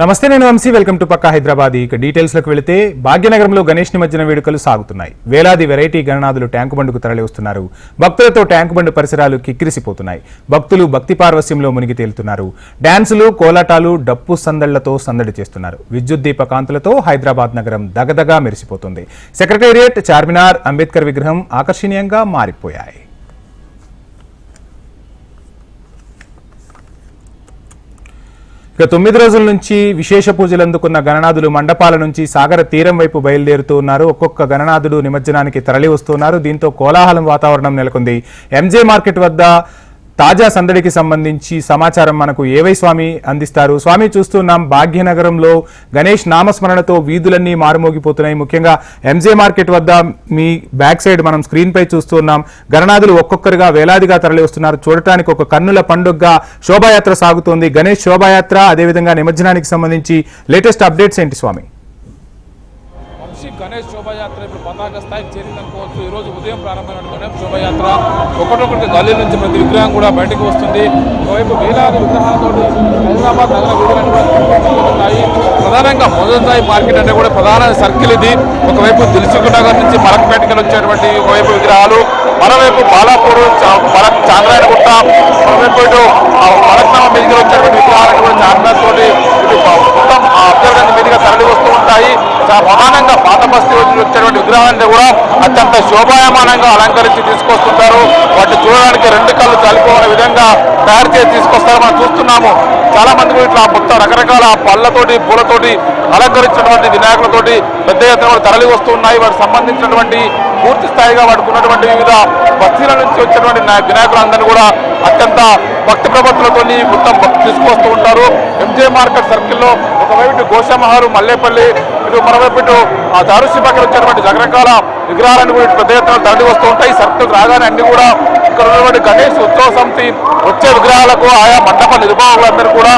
నమస్తే నేను Vamsi. Welcome to పక్కా హైదరాబాద్. ఇక డీటెయిల్స్లోకి వెళితే భాగ్యనగరంలో గణేష్ నిమజ్జన వేడుకలు సాగుతున్నాయి. వేలాది వెరైటీ గణనాథులు ట్యాంకు బండుకు తరలివస్తున్నారు. భక్తులతో ట్యాంకు బండు పరిసరాలు కిక్కిరిసిపోతున్నాయి. భక్తులు భక్తి పార్వస్యంలో మునిగి తేలుతున్నారు. డ్యాన్సులు కోలాటాలు డప్పు సందళ్ళతో సందడి చేస్తున్నారు. విద్యుత్ దీప కాంతులతో హైదరాబాద్ నగరం దగదగా మెరిసిపోతుంది. సెక్రటేరియట్ చార్మినార్ అంబేద్కర్ విగ్రహం ఆకర్షణీయంగా మారిపోయాయి. ఇక తొమ్మిది రోజుల నుంచి విశేష పూజలు అందుకున్న గణనాథులు మండపాల నుంచి సాగర తీరం వైపు బయలుదేరుతూ ఉన్నారు. ఒక్కొక్క గణనాథుడు నిమజ్జనానికి తరలి వస్తున్నారు దీంతో కోలాహలం వాతావరణం నెలకొంది. ఎంజే మార్కెట్ వద్ద తాజా సందడికి సంబంధించి సమాచారం మనకు ఏవై స్వామి అందిస్తారు? స్వామి చూస్తున్నాం భాగ్యనగరంలో గణేష్ నామస్మరణతో వీధులన్నీ మారుమోగిపోతున్నాయి. ముఖ్యంగా ఎంజే మార్కెట్ వద్ద మీ బ్యాక్ సైడ్ మనం స్క్రీన్ పై చూస్తున్నాం. గణనాథులు ఒక్కొక్కరుగా వేలాదిగా తరలి వస్తున్నారు చూడటానికి ఒక కన్నుల పండుగగా శోభాయాత్ర సాగుతోంది. గణేష్ శోభాయాత్ర అదేవిధంగా నిమజ్జనానికి సంబంధించి లేటెస్ట్ అప్డేట్స్ ఏంటి స్వామి? శ్రీ గణేష్ శోభాయాత్ర ఇప్పుడు పతాక స్థాయికి చేరిందనుకోవచ్చు. ఈ రోజు ఉదయం ప్రారంభమైన గణేష్ శోభాయాత్ర. ఒకటొకటి గల్లీ నుంచి ప్రతి విగ్రహం కూడా బయటకు వస్తుంది. ఒకవైపు వేలాది విగ్రహాలతో హైదరాబాద్ నగర వీధులను కూడా ప్రధానంగా మొదటిసాయి మార్కెట్ అంటే కూడా ప్రధాన సర్కిల్ ఇది. ఒకవైపు దిల్సుఖ్ నగర్ నుంచి మలక్పేటకి వచ్చేటువంటి ఒకవైపు విగ్రహాలు. మరోవైపు బాలాపూర్ చా- మలక్ చాంద్రాయణగుట్ట మరోవైపు ఇటు ఆ మలక్నామ మీదకి వచ్చేటువంటి విగ్రహాలను కూడా చార్మినార్ తోటి మొత్తం అబ్జర్వెన్స్ మీదుగా తరలి వస్తూ ఉంటాయి. ప్రధానంగా పాత బస్తీ వచ్చేటువంటి విగ్రహాలను కూడా అత్యంత శోభాయమానంగా అలంకరించి తీసుకొస్తుంటారు. వాటిని చూడడానికి రెండు కళ్ళు చలిపోయిన విధంగా తయారు చేసి తీసుకొస్తారు. మనం చూస్తున్నాము చాలా మంది ఇట్లా మొత్తం రకరకాల పళ్ళతోటి పూలతోటి అలంకరించినటువంటి వినాయకులతోటి పెద్ద ఎత్తున తరలి వస్తున్నాయి వాటికి సంబంధించినటువంటి పూర్తి స్థాయిగా వాటికి ఉన్నటువంటి వివిధ బస్తీల నుంచి వచ్చినటువంటి వినాయకులందరినీ కూడా అత్యంత భక్తి ప్రపత్తులతో మొత్తం తీసుకొస్తూ ఉంటారు. ఎంజే మార్కెట్ సర్కిల్లో ఒకవైపు ఇటు గోషమహారు మల్లేపల్లి ఇటు మరోవైపు ఇటు ఆ దారుసి పక్కన వచ్చినటువంటి రకరకాల విగ్రహాలను కూడా ఇటు పెద్ద ఎత్తున తరలి వస్తూ ఉంటాయి. సర్కిల్ రాగానే అన్ని కూడా ఇక్కడ ఉన్నటువంటి గణేష్ ఉత్సవ సమితి వచ్చే విగ్రహాలకు ఆయా మండప నిర్వాహకులందరూ కూడా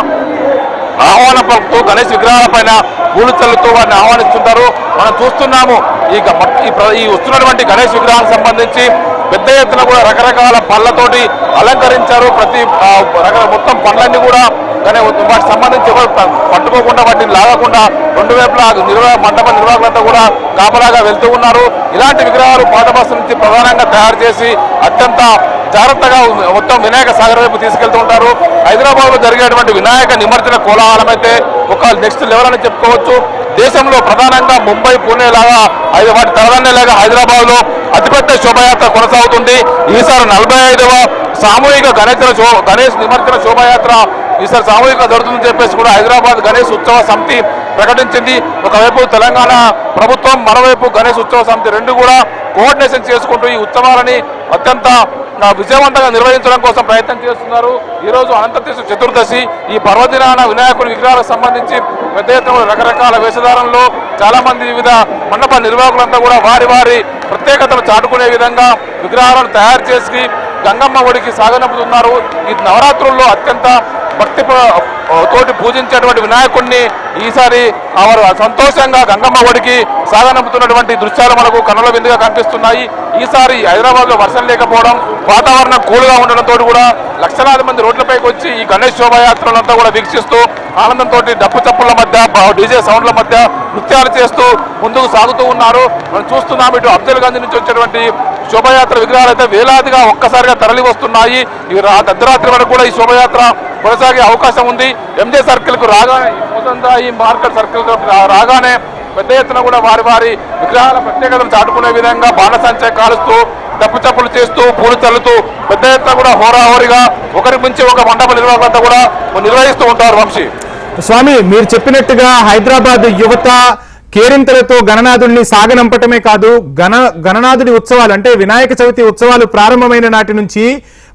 ఆహ్వాన పలుకుతూ గణేష్ విగ్రహాల పైన పూలు చల్లుతూ వారిని ఆహ్వానిస్తుంటారు. మనం చూస్తున్నాము ఈ ఈ ప్ర- ఈ వస్తున్నటువంటి గణేష్ విగ్రహాలకు సంబంధించి పెద్ద ఎత్తున కూడా రకరకాల పళ్ళతోటి అలంకరించారు. ప్రతి ఆ, రకరకాల మొత్తం పళ్ళన్నీ కూడా కానీ వాటికి సంబంధించి పట్టుకోకుండా వాటిని లాగకుండా రెండు వైపులా నిర్వాహ మండప నిర్వాహకులంతా కూడా కాపలాగా వెళ్తూ ఉన్నారు. ఇలాంటి విగ్రహాలు పాత నుంచి ప్రధానంగా తయారు చేసి అత్యంత జాగ్రత్తగా మొత్తం వినాయక సాగర్ వైపు తీసుకెళ్తూ ఉంటారు. హైదరాబాద్లో జరిగేటువంటి వినాయక నిమజ్జన కోలాహలం అయితే ఒక నెక్స్ట్ లెవెల్ అని చెప్పుకోవచ్చు. దేశంలో ప్రధానంగా ముంబై పూణే లాగా ఐదు వాటి తలదన్నేలాగా హైదరాబాద్లో అతిపెద్ద శోభయాత్ర కొనసాగుతుంది. ఈసారి నలభై ఐదవ సామూహిక గణేశ శో గణేష్ నిమజ్జన శోభయాత్ర ఈసారి సామూహిక జరుగుతుందని చెప్పేసి కూడా హైదరాబాద్ గణేష్ ఉత్సవ సమితి ప్రకటించింది. ఒకవైపు తెలంగాణ ప్రభుత్వం మరోవైపు గణేష్ ఉత్సవ సమితి రెండు కూడా కోఆర్డినేషన్ చేసుకుంటూ ఈ ఉత్సవాలని అత్యంత విజయవంతంగా నిర్వహించడం కోసం ప్రయత్నం చేస్తున్నారు. ఈ రోజు చతుర్దశి. ఈ పర్వదినాన వినాయకుడి విగ్రహాలకు సంబంధించి పెద్ద ఎత్తున రకరకాల వేషధారంలో చాలా మంది వివిధ మండప నిర్వాహకులంతా కూడా వారి వారి ప్రత్యేకతను చాటుకునే విధంగా విగ్రహాలను తయారు చేసి గంగమ్మ ఒడికి సాగనంపుతున్నారు. ఈ నవరాత్రుల్లో అత్యంత భక్తి తోటి పూజించేటువంటి వినాయకుడిని ఈసారి వారు సంతోషంగా గంగమ్మ ఒడికి సాగనంపుతున్నటువంటి దృశ్యాలు మనకు కనుల విందుగా కనిపిస్తున్నాయి. ఈసారి హైదరాబాద్లో వర్షం లేకపోవడం వాతావరణం కూల్గా ఉండడంతో కూడా లక్షలాది మంది రోడ్లపైకి వచ్చి ఈ గణేష్ శోభాయాత్రలంతా కూడా వీక్షిస్తూ ఆనందంతో డప్పు చప్పుల మధ్య డీజే సౌండ్ల మధ్య నృత్యాలు చేస్తూ ముందుకు సాగుతూ ఉన్నారు. మనం చూస్తున్నాం ఇటు అఫ్జల్ గాంధీ నుంచి వచ్చేటువంటి శోభాయాత్ర విగ్రహాలు అయితే వేలాదిగా ఒక్కసారిగా తరలి వస్తున్నాయి. ఈ రా- అర్ధరాత్రి వరకు కూడా ఈ శోభాయాత్ర కొనసాగే అవకాశం ఉంది. ఎంజే సర్కిల్కు రాగానే ఈ మార్కెట్ సర్కిల్ రాగానే పెద్ద ఎత్తున కూడా వారి వారి విగ్రహాల ప్రత్యేకతను చాటుకునే విధంగా బాణసంచే కాలుస్తూ డప్పు చప్పులు చేస్తూ పూలు చల్లుతూ పెద్ద ఎత్తున కూడా హోరాహోరీగా ఒకరి మించి ఒక మండప నిర్వాహకులంతా కూడా నిర్వహిస్తూ ఉంటారు వంశీ. స్వామి మీరు చెప్పినట్టుగా హైదరాబాద్ యువత కేరింతలతో గణనాథుడిని సాగనంపటమే కాదు గణ గణనాథుడి ఉత్సవాలు అంటే వినాయక చవితి ఉత్సవాలు ప్రారంభమైన నాటి నుంచి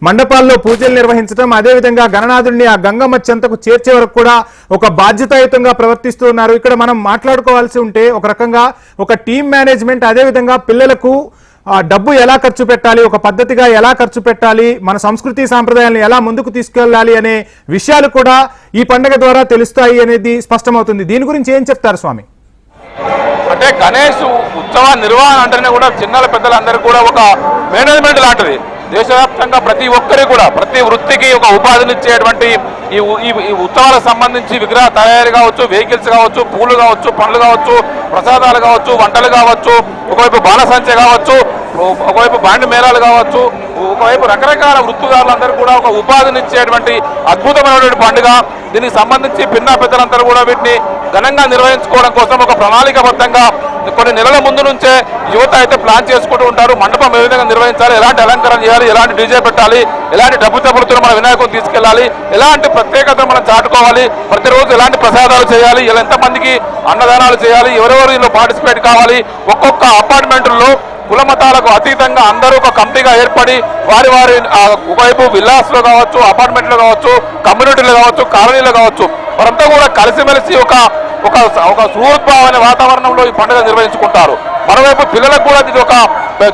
మండపాల్లో పూజలు నిర్వహించడం అదేవిధంగా గణనాథుడిని ఆ గంగమ్మ చెంతకు చేర్చే వరకు కూడా ఒక బాధ్యతాయుతంగా ప్రవర్తిస్తూ ఉన్నారు. ఇక్కడ మనం మాట్లాడుకోవాల్సి ఉంటే ఒక రకంగా ఒక టీం మేనేజ్మెంట్ అదేవిధంగా పిల్లలకు ఆ డబ్బు ఎలా ఖర్చు పెట్టాలి ఒక పద్ధతిగా ఎలా ఖర్చు పెట్టాలి మన సంస్కృతి సాంప్రదాయాలను ఎలా ముందుకు తీసుకెళ్ళాలి అనే విషయాలు కూడా ఈ పండుగ ద్వారా తెలుస్తాయి అనేది స్పష్టమవుతుంది. దీని గురించి ఏం చెప్తారు స్వామి? అంటే గణేష్ ఉత్సవ నిర్వహణ అంటేనే కూడా చిన్నల పెద్దలందరూ కూడా ఒక మేనేజ్మెంట్ లాంటిది. దేశవ్యాప్తంగా ప్రతి ఒక్కరి కూడా ప్రతి వృత్తికి ఒక ఉపాధినిచ్చేటువంటి ఈ ఈ ఈ ఉత్సవాలకు సంబంధించి విగ్రహ తయారీ కావచ్చు వెహికల్స్ కావచ్చు పూలు కావచ్చు పండ్లు కావచ్చు ప్రసాదాలు కావచ్చు వంటలు కావచ్చు ఒకవైపు బాణసంచ కావచ్చు ఒకవైపు బాండ్ మేళాలు కావచ్చు ఒకవైపు రకరకాల వృత్తిదారులందరూ కూడా ఒక ఉపాధినిచ్చేటువంటి అద్భుతమైనటువంటి పండుగ. దీనికి సంబంధించి పిన్నా పెద్దలందరూ కూడా వీటిని ఘనంగా నిర్వహించుకోవడం కోసం ఒక ప్రణాళికబద్ధంగా కొన్ని నెలల ముందు నుంచే యువత అయితే ప్లాన్ చేసుకుంటూ ఉంటారు. మండపం ఏ విధంగా నిర్వహించాలి ఎలాంటి అలంకరణ చేయాలి ఎలాంటి డీజే పెట్టాలి ఎలాంటి డబ్బు చప్పుడుతో మన వినాయకుని తీసుకెళ్ళాలి ఎలాంటి ప్రత్యేకత మనం చాటుకోవాలి ప్రతిరోజు ఎలాంటి ప్రసాదాలు చేయాలి ఇలా ఎంతమందికి అన్నదానాలు చేయాలి ఎవరెవరు ఇందులో పార్టిసిపేట్ కావాలి ఒక్కొక్క అపార్ట్మెంట్లో కుల మతాలకు అతీతంగా అందరూ ఒక కమిటీగా ఏర్పడి వారి వారి వైపు ఒకవైపు కావచ్చు అపార్ట్మెంట్లో కావచ్చు కమ్యూనిటీలో కావచ్చు కాలనీలో కావచ్చు వారంతా కూడా కలిసిమెలిసి ఒక ఒక ఒక సుహృద్భావమైన వాతావరణంలో ఈ పండుగ నిర్వహించుకుంటారు. మరోవైపు పిల్లలకు కూడా ఇది ఒక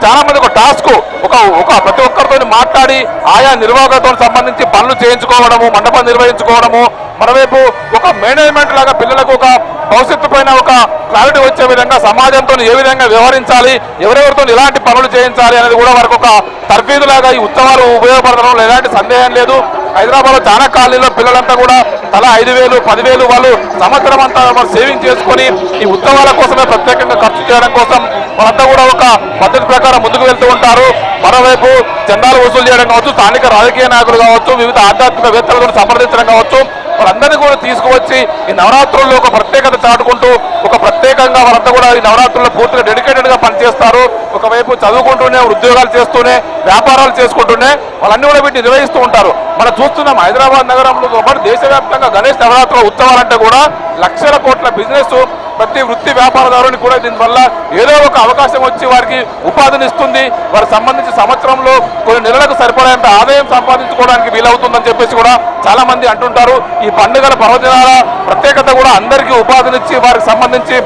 చాలా మంది ఒక టాస్క్ ఒక ఒక ప్రతి ఒక్కరితో మాట్లాడి ఆయా నిర్వాహకులతో సంబంధించి పనులు చేయించుకోవడము మండపం నిర్వహించుకోవడము మరోవైపు ఒక మేనేజ్మెంట్ లాగా పిల్లలకు ఒక భవిష్యత్తు పైన ఒక క్లారిటీ వచ్చే విధంగా సమాజంతో ఏ విధంగా వ్యవహరించాలి ఎవరెవరితో ఎలాంటి పనులు చేయించాలి అనేది కూడా వారికి ఒక తర్ఫీదులాగా ఈ ఉత్సవాలు ఉపయోగపడడంలో ఎలాంటి సందేహం లేదు. హైదరాబాద్లో చాలా కాలనీలో పిల్లలంతా కూడా తల ఐదు వేలు పదివేలు వాళ్ళు సంవత్సరం అంతా వాళ్ళు సేవింగ్ చేసుకొని ఈ ఉత్సవాల కోసమే ప్రత్యేకంగా ఖర్చు చేయడం కోసం వాళ్ళంతా కూడా ఒక పద్ధతి ప్రకారం ముందుకు వెళ్తూ ఉంటారు. మరోవైపు చందాలు వసూలు చేయడం కావచ్చు స్థానిక రాజకీయ నాయకులు కావచ్చు వివిధ ఆధ్యాత్మిక వేత్తలతో సంప్రదించడం కావచ్చు వాళ్ళందరినీ కూడా తీసుకువచ్చి ఈ నవరాత్రుల్లో ఒక ప్రత్యేకత చాటుకుంటూ ఒక ప్రత్యేకంగా వాళ్ళంతా కూడా ఈ నవరాత్రుల్లో పూర్తిగా డెడికేటెడ్గా పనిచేస్తారు. ఒకవైపు చదువుకుంటూనే ఉద్యోగాలు చేస్తూనే వ్యాపారాలు చేసుకుంటూనే వాళ్ళన్నీ కూడా వీటిని నిర్వహిస్తూ ఉంటారు. మనం చూస్తున్నాం హైదరాబాద్ నగరంలో పాటు దేశవ్యాప్తంగా గణేష్ నవరాత్రుల ఉత్సవాలంటే కూడా లక్షల కోట్ల బిజినెస్ ప్రతి వృత్తి వ్యాపారదారుని కూడా దీనివల్ల ఏదో ఒక అవకాశం వచ్చి వారికి ఉపాధిని ఇస్తుంది. వారికి సంబంధించి సంవత్సరంలో కొన్ని నెలలకు సరిపడేంత ఆదాయం సంపాదించుకోవడానికి వీలవుతుందని చెప్పేసి కూడా చాలా మంది అంటుంటారు. ఈ పండుగల పర్వదినాల ప్రత్యేకత కూడా అందరికీ ఉపాధినిచ్చి వారికి సంబంధించి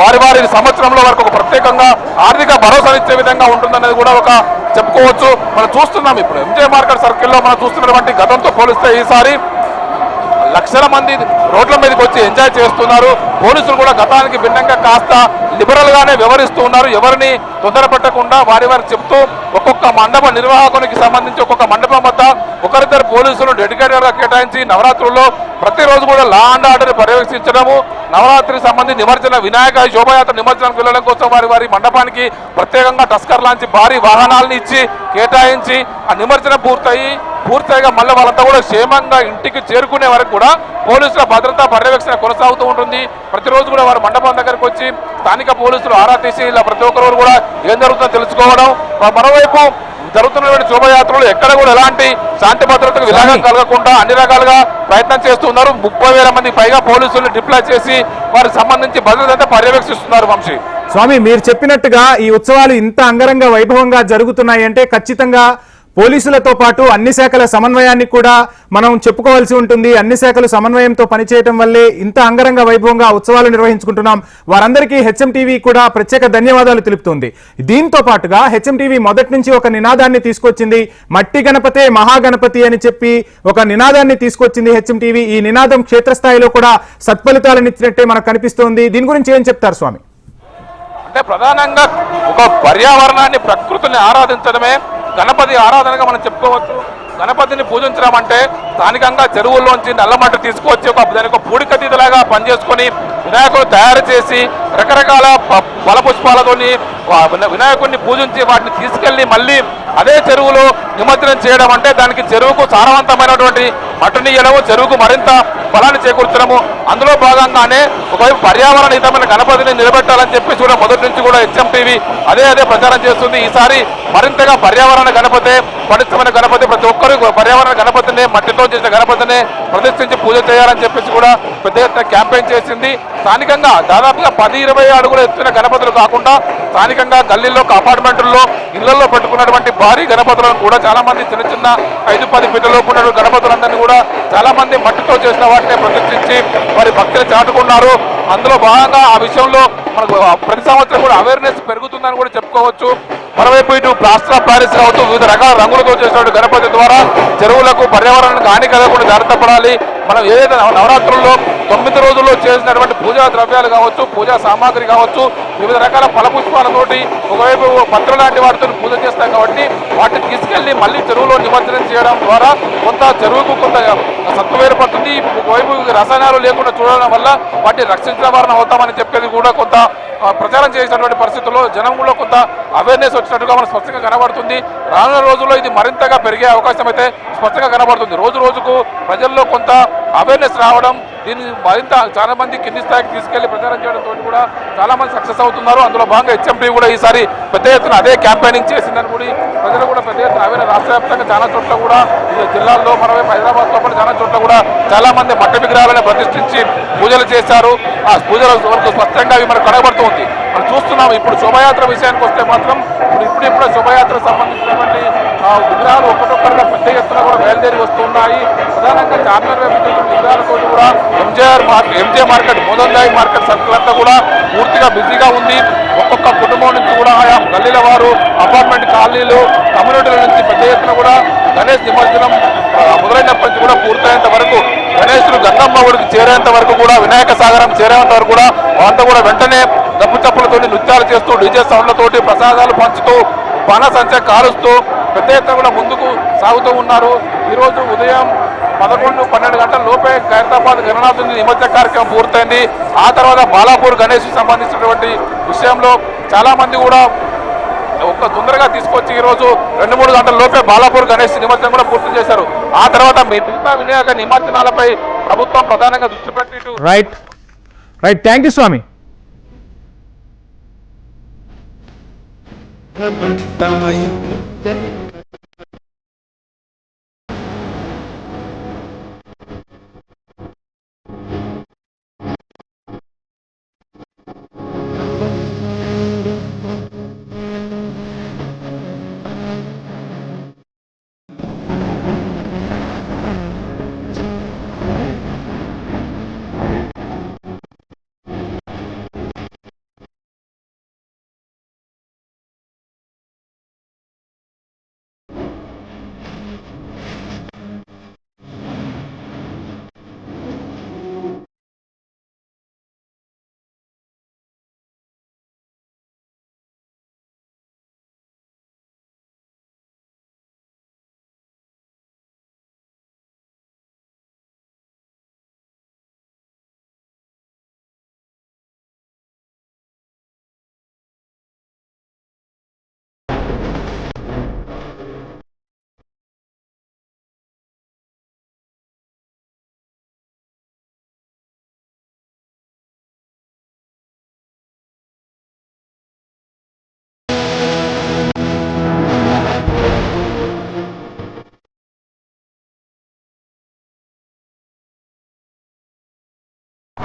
వారి వారి సంవత్సరంలో వారికి ఒక ప్రత్యేకంగా ఆర్థిక భరోసానిచ్చే విధంగా ఉంటుందనేది కూడా ఒక చెప్పుకోవచ్చు. మనం చూస్తున్నాం ఇప్పుడు. ఎంజే మార్కెట్ సర్కిల్లో మనం చూస్తున్నటువంటి గతంతో పోలిస్తే ఈసారి లక్షల మంది రోడ్ల మీదకి వచ్చి ఎంజాయ్ చేస్తున్నారు. పోలీసులు కూడా గతానికి భిన్నంగా కాస్త లిబరల్గానే వివరిస్తూ ఉన్నారు. ఎవరిని తొందరపెట్టకుండా వారి వారు చెప్తూ ఒక్కొక్క మండప నిర్వాహకునికి సంబంధించి ఒక్కొక్క మండపం వద్ద ఒకరిద్దరు పోలీసులు డెడికేటెడ్గా కేటాయించి నవరాత్రుల్లో ప్రతిరోజు కూడా లా అండ్ ఆర్డర్ పర్యవేక్షించడము నవరాత్రికి సంబంధించి నిమజ్జన వినాయక శోభయాత్ర నిమజ్జనం వెళ్ళడం కోసం వారి వారి మండపానికి ప్రత్యేకంగా టస్కర్ లాంటి భారీ వాహనాలను ఇచ్చి కేటాయించి ఆ నిమజ్జనం పూర్తయి పూర్తిగా మళ్ళీ వాళ్ళంతా కూడా క్షేమంగా ఇంటికి చేరుకునే వరకు కూడా పోలీసుల భద్రతా పర్యవేక్షణ కొనసాగుతూ ఉంటుంది. ప్రతిరోజు కూడా వారు మండపం దగ్గరకు వచ్చి స్థానిక పోలీసులు ఆరా తీసి ఇలా ప్రతి ఒక్కరు కూడా ఏం జరుగుతుందో తెలుసుకోవడం. మరోవైపు జరుగుతున్నటువంటి శోభయాత్రలు ఎక్కడ కూడా ఎలాంటి శాంతి భద్రతకు విలాగం కలగకుండా అన్ని రకాలుగా ప్రయత్నం చేస్తున్నారు. ముప్పై వేల మంది పైగా పోలీసులను డిప్లాయ్ చేసి వారికి సంబంధించి భద్రత పర్యవేక్షిస్తున్నారు వంశీ. స్వామి మీరు చెప్పినట్టుగా ఈ ఉత్సవాలు ఇంత అంగరంగ వైభవంగా జరుగుతున్నాయి అంటే ఖచ్చితంగా పోలీసులతో పాటు అన్ని శాఖల సమన్వయాన్ని కూడా మనం చెప్పుకోవాల్సి ఉంటుంది. అన్ని శాఖలు సమన్వయంతో పనిచేయటం వల్లే ఇంత అంగరంగ వైభవంగా ఉత్సవాలు నిర్వహించుకుంటున్నాం. వారందరికీ హెచ్ఎం టీవీ కూడా ప్రత్యేక ధన్యవాదాలు తెలుపుతుంది. దీంతో పాటుగా హెచ్ఎం టీవీ మొదటి నుంచి ఒక నినాదాన్ని తీసుకొచ్చింది. మట్టి గణపతే మహాగణపతి అని చెప్పి ఒక నినాదాన్ని తీసుకొచ్చింది హెచ్ఎం టీవీ ఈ నినాదం క్షేత్రస్థాయిలో కూడా సత్ఫలితాలనిచ్చినట్టే మనకు కనిపిస్తోంది. దీని గురించి ఏం చెప్తారు స్వామి? అంటే ప్రధానంగా ఒక పర్యావరణాన్ని ప్రకృతిని ఆరాధించడమే గణపతి ఆరాధనగా మనం చెప్పుకోవచ్చు. గణపతిని పూజించడం అంటే స్థానికంగా చెరువుల్లోంచి నల్లమట్టి తీసుకొచ్చి ఒక దానికి ఒక పూడికతీతలాగా పనిచేసుకొని వినాయకుడు తయారు చేసి రకరకాల ఫలపుష్పాలతోని వినాయకుడిని పూజించి వాటిని తీసుకెళ్ళి మళ్ళీ అదే చెరువులో నిమజ్జనం చేయడం అంటే దానికి చెరువుకు సారవంతమైనటువంటి మట్టిని చెరువుకు మరింత బలాన్ని చేకూర్చడము. అందులో భాగంగానే ఒకవైపు పర్యావరణ హితమైన గణపతిని నిలబెట్టాలని చెప్పి కూడా మొదటి నుంచి కూడా హెచ్ఎంటీవీ అదే అదే ప్రచారం చేస్తుంది. ఈసారి మరింతగా పర్యావరణ గణపతి పటిష్టమైన గణపతి ప్రతి ఒక్కరు పర్యావరణ గణపతిని మట్టితో చేసిన గణపతిని ప్రతిష్ఠించి పూజ చేయాలని చెప్పేసి కూడా పెద్ద ఎత్తున క్యాంపెయిన్ చేసింది. స్థానికంగా దాదాపుగా పది ఇరవై అడుగుల ఎత్తున గణపతులు కాకుండా స్థానికంగా గల్లీల్లో అపార్ట్మెంట్లలో ఇళ్ళలో పెట్టుకున్నటువంటి భారీ గణపతులను కూడా చాలా మంది చిన్న చిన్న ఐదు పది ఫీట్లలోపు ఉన్న గణపతులందరినీ కూడా చాలా మంది మట్టితో చేసిన వాటిని ప్రతిష్ఠించి వారి భక్తిని చాటుకున్నారు. అందులో భాగంగా ఆ విషయంలో మనకు ప్రతి సంవత్సరం కూడా అవేర్నెస్ పెరుగుతుందని కూడా చెప్పుకోవచ్చు. మరోవైపు ఇటు ప్లాస్టర్ ఆఫ్ ప్యారిస్ కావచ్చు వివిధ రకాల రంగులతో చేసినటువంటి గణపతి ద్వారా చెరువులకు పర్యావరణానికి హాని కలగకుండా జాగ్రత్త పడాలి. మనం ఏదైతే నవరాత్రుల్లో తొమ్మిది రోజుల్లో చేసినటువంటి పూజా ద్రవ్యాలు కావచ్చు పూజా సామాగ్రి కావచ్చు వివిధ రకాల ఫలపుష్పాలతోటి ఒకవైపు పత్ర లాంటి వాటితో పూజ చేస్తాం కాబట్టి వాటిని తీసుకెళ్ళి మళ్ళీ చెరువులో నిమజ్జనం చేయడం ద్వారా కొంత చెరువుకు కొంత సత్వం ఏర్పడుతుంది ఒకవైపు రసాయనాలు లేకుండా చూడడం వల్ల వాటిని రక్షించిన వారిని అవుతామని చెప్పేది కూడా కొంత ప్రచారం చేసినటువంటి పరిస్థితుల్లో జనం కూడా కొంత అవేర్నెస్ వచ్చినట్టుగా మనకు స్పష్టంగా కనబడుతుంది. రానున్న రోజుల్లో ఇది మరింతగా పెరిగే అవకాశం అయితే స్పష్టంగా కనబడుతుంది. రోజు రోజుకు ప్రజల్లో కొంత అవేర్నెస్ రావడం దీన్ని మరింత చాలా మంది కింది స్థాయికి తీసుకెళ్ళి ప్రచారం చేయడంతో కూడా చాలా మంది సక్సెస్ అవుతున్నారు. అందులో భాగంగా హెచ్ఎంపీ కూడా ఈసారి పెద్ద ఎత్తున అదే క్యాంపెయినింగ్ చేసిందని కూడా ప్రజలు కూడా పెద్ద ఎత్తున అవేర్ రాష్ట్ర వ్యాప్తంగా చాలా చోట్ల కూడా ఈ జిల్లాల్లో మరోవైపు హైదరాబాద్లో కూడా చాలా చోట్ల కూడా చాలా మంది మట్టి విగ్రహాలను ప్రతిష్ఠించి పూజలు చేశారు. ఆ పూజల వరకు స్పష్టంగా అవి మనకు కనబడుతుంది మనం చూస్తున్నాం ఇప్పుడు శోభయాత్ర విషయానికి వస్తే మాత్రం ఇప్పుడు ఇప్పుడిప్పుడు శోభయాత్ర సంబంధించినటువంటి విగ్రహాలు ఒక్కొక్కరిగా పెద్ద ఎత్తున కూడా బయలుదేరి వస్తున్నాయి. ప్రధానంగా చార్మినార్ వైపు విగ్రహాలతో కూడా ఎంజేఆర్ మార్కెట్ ఎంజే మార్కెట్ మోదందాయి మార్కెట్ సర్కిల్ అంతా కూడా పూర్తిగా బిజీగా ఉంది. ఒక్కొక్క కుటుంబం నుంచి కూడా ఆయా గల్లీల వారు అపార్ట్మెంట్ కాలనీలు కమ్యూనిటీల నుంచి పెద్ద ఎత్తున కూడా గణేష్ నిమజ్జనం మొదలైనప్పటి నుంచి కూడా పూర్తయ్యేంత వరకు గణేశుడు గంగమ్మ గుడికి చేరేంత వరకు కూడా వినాయక సాగరం చేరేంత వరకు కూడా వాళ్ళంతా కూడా వెంటనే డబ్బు చప్పులతోటి నృత్యాలు చేస్తూ డీజే సౌండ్లతోటి ప్రసాదాలు పంచుతూ బాణసంచ కాలుస్తూ పెద్ద ఎత్తున కూడా ముందుకు సాగుతూ ఉన్నారు. ఈరోజు ఉదయం పదకొండు పన్నెండు గంటల లోపే ఖైరతాబాద్ గణనాథుని నిమజ్జన కార్యక్రమం పూర్తయింది. ఆ తర్వాత బాలాపూర్ గణేష్ సంబంధించినటువంటి విషయంలో చాలామంది కూడా ఒక్క తొందరగా తీసుకొచ్చి ఈరోజు రెండు మూడు గంటల లోపే బాలాపూర్ గణేష్ నిమజ్జనం కూడా పూర్తి చేశారు. ఆ తర్వాత మీ మిగతా వినియోగ నిమజ్జనాలపై ప్రభుత్వం ప్రధానంగా దృష్టి పెట్టి right right thank you Swami Bye.